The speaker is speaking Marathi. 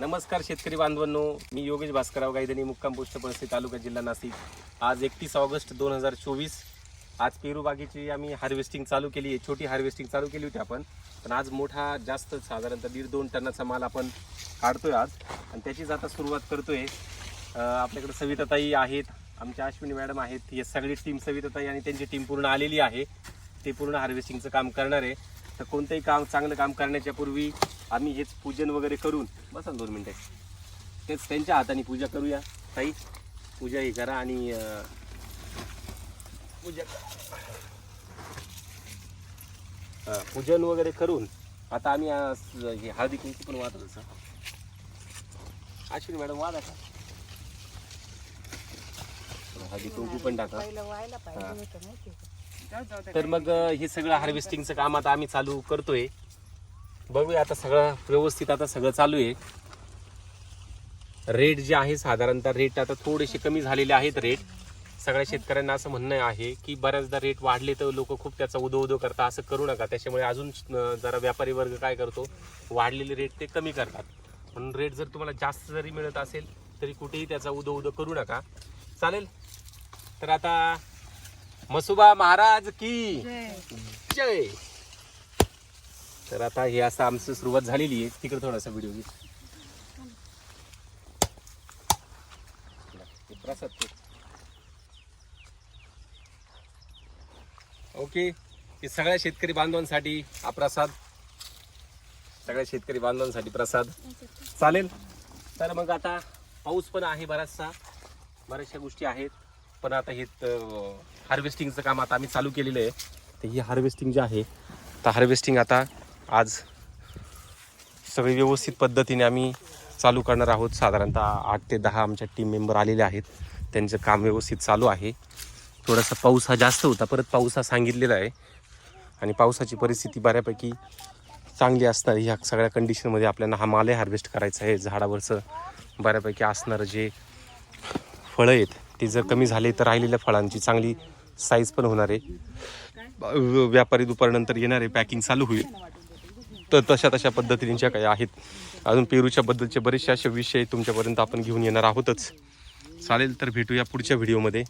नमस्कार शेतकरी बांधवांनो मी योगेश भास्करराव गायधनी मुक्काम पोस्ट पळसे तालुका जिल्हा नाशिक. आज एकतीस ऑगस्ट दोन हजार चोवीस. आज पेरू बागेची आम्ही हार्वेस्टिंग चालू केली आहे. छोटी हार्वेस्टिंग चालू केली होती आपण. पण आज मोठा जास्त साधारणतः दीड दोन टनाचा माल आपण काढतोय आज. आणि त्याचीच आता सुरुवात करतोय. आपल्याकडे सविताताई आहेत. आमच्या अश्विनी मॅडम आहेत. हे सगळी टीम सविताताई आणि त्यांची टीम पूर्ण आलेली आहे. ते पूर्ण हार्वेस्टिंगचं काम करणार आहे. तर कोणतंही काम चांगलं काम करण्याच्या पूर्वी आम्ही हेच पूजन वगैरे करून बसा दोन मिनटं. तेच त्यांच्या हाताने पूजा करूया. ताई पूजा ही करा आणि पूजा करा. पूजन वगैरे करून आता आम्ही हे हळदी कुंकू पण वाहत असं अश्विनी मॅडम वादा का? हळदी कुंकू पण टाका? तर मग हे सगळं हार्वेस्टिंगचं काम आता आम्ही चालू करतोय. बघूया आता सगळं व्यवस्थित आता सगळं चालू आहे. रेट जे आहे साधारणतः रेट आता थोडेसे कमी झालेले आहेत रेट सगळ्या शेतकऱ्यांना असं म्हणणं आहे की बऱ्याचदा रेट वाढले तर लोक खूप त्याचा उदो उदो करता असं करू नका. त्याच्यामुळे अजून जरा व्यापारी वर्ग काय करतो वाढलेले रेट ते कमी करतात. म्हणून रेट जर तुम्हाला जास्त जरी मिळत असेल तरी कुठेही त्याचा उदो उदो करू नका. चालेल? तर आता मसुबा महाराज की जय. तर आता हे असं आमचं सुरुवात झालेली आहे. तिकडे थोडासा व्हिडिओ घे. प्रसाद ओके. हे सगळ्या शेतकरी बांधवांसाठी हा प्रसाद. सगळ्या शेतकरी बांधवांसाठी प्रसाद. चालेल? तर मग आता पाऊस पण आहे बराचसा. बऱ्याचशा गोष्टी आहेत. पण आता हे हार्वेस्टिंगचं काम आता आम्ही चालू केलेलं आहे. तर ही हार्वेस्टिंग जे आहे तर हार्वेस्टिंग आता आज सगळी व्यवस्थित पद्धतीने आम्ही चालू करणार आहोत. साधारणतः आठ ते दहा आमच्या टीम मेंबर आलेले आहेत. त्यांचं काम व्यवस्थित चालू आहे. थोडासा पाऊस हा जास्त होता परत पाऊस हा सांगितलेला आहे. आणि पावसाची परिस्थिती बऱ्यापैकी चांगली असणार ह्या सगळ्या कंडिशनमध्ये आपल्याला हा मालही हार्वेस्ट करायचा आहे. झाडावरचं बऱ्यापैकी असणारं जे फळं आहेत ते जर कमी झाले तर राहिलेल्या फळांची चांगली साईज पण होणार आहे. व्यापारी दुपारनंतर येणार आहे. पॅकिंग चालू होईल. तर तशा तशा पद्धतींच्या काही आहेत. अजून पेरूच्या बद्दलचे बरेचसे असे विषय तुमच्यापर्यंत आपण घेऊन येणार आहोतच. चालेल तर भेटूया पुढच्या व्हिडिओमध्ये.